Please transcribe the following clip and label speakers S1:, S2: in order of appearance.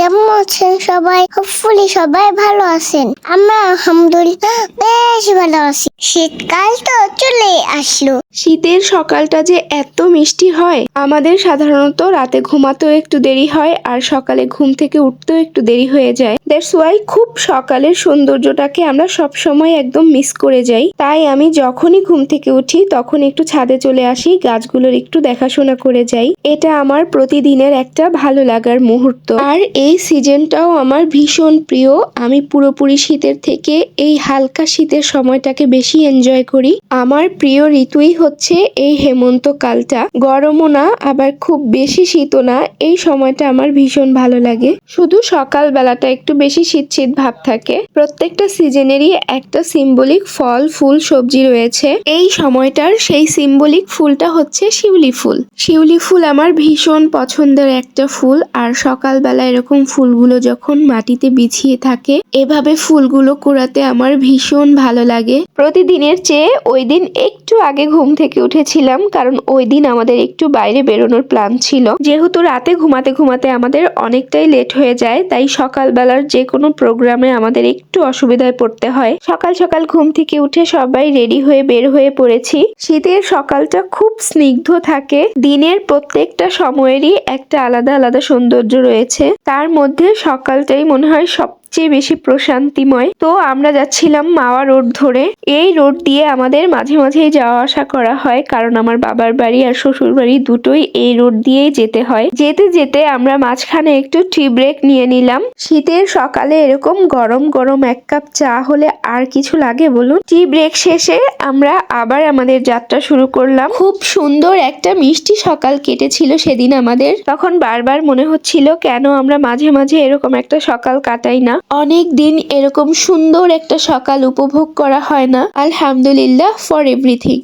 S1: কেমন আছেন সবাই? হোপফুলি সবাই ভালো আছেন। আমরা আলহামদুলিল্লাহ বেশ ভালো আছি। শীতকাল তো চলে আসলো।
S2: শীতের সকালটা যে এত মিষ্টি হয়। আমাদের সাধারণত রাতে ঘুমাতেও একটু দেরি হয় আর সকালে ঘুম থেকে উঠতেও একটু দেরি হয়ে যায়। দ্যাটস ওয়াই খুব সকালের সৌন্দর্যটাকে আমরা সব সময় একদম মিস করে যাই। তাই আমি যখনই ঘুম থেকে উঠি তখন একটু ছাদে চলে আসি, গাছগুলোর একটু দেখাশোনা করে যাই। এটা আমার প্রতিদিনের একটা ভালো লাগার মুহূর্ত। আর এই সিজনটাও আমার ভীষণ প্রিয়। আমি পুরোপুরি শীতের থেকে এই হালকা শীতের সময়টাকে বেশি এনজয় করি। আমার প্রিয় ঋতুই হচ্ছে এই হেমন্তকালটা। গরমও না, আবার খুব বেশি শীতও না। এই সময়টা আমার ভীষণ ভালো লাগে। শুধু সকাল বেলাটা একটু বেশি শীত শীত ভাব থাকে। প্রত্যেকটা সিজনেরই একটা সিম্বলিক ফল, ফুল, সবজি রয়েছে। এই সময়টার সেই সিম্বলিক ফুলটা হচ্ছে শিউলি ফুল। শিউলি ফুল আমার ভীষণ পছন্দের একটা ফুল। আর সকালবেলা এরকম ফুলগুলো যখন মাটিতে বিছিয়ে থাকে, এভাবে ফুলগুলো কুড়াতে আমার ভীষণ ভালো লাগে। প্রতিদিনের চেয়ে ওই দিন একটু আগে ঘুম থেকে উঠেছিলাম, কারণ ওই দিন আমাদের একটু বাইরে বেরোনোর প্ল্যান ছিল। যেহেতু রাতে ঘুমাতে ঘুমাতে আমাদের অনেকটাই লেট হয়ে যায়, তাই সকালবেলার যে কোনো প্রোগ্রামে আমাদের একটু অসুবিধায় পড়তে হয়। সকাল সকাল ঘুম থেকে উঠে সবাই রেডি হয়ে বের হয়ে পড়েছি। শীতের সকালটা খুব স্নিগ্ধ থাকে। দিনের প্রত্যেকটা সময়েরই একটা আলাদা আলাদা সৌন্দর্য রয়েছে। তার মধ্যে সকালটাই মনে হয় সবচেয়ে বেশি প্রশান্তিময়। তো আমরা যাচ্ছিলাম মাওয়া রোড ধরে। এই রোড দিয়ে আমাদের মাঝে মাঝেই যাওয়া আসা করা হয়, কারণ আমার বাবার বাড়ি আর শ্বশুর বাড়ি দুটোই এই রোড দিয়েই যেতে হয়। যেতে যেতে আমরা মাঝখানে একটু টি ব্রেক নিয়ে নিলাম। শীতের সকালে এরকম গরম গরম এক কাপ চা হলে আর কিছু লাগে বলুন? টি ব্রেক শেষে আমরা আবার আমাদের যাত্রা শুরু করলাম। খুব সুন্দর একটা মিষ্টি সকাল কেটেছিল সেদিন আমাদের। তখন বারবার মনে হচ্ছিল, কেন আমরা মাঝে মাঝে এরকম একটা সকাল কাটাই না? অনেক দিন এরকম সুন্দর একটা সকাল উপভোগ করা হয় না। আলহামদুলিল্লাহ ফর এভরিথিং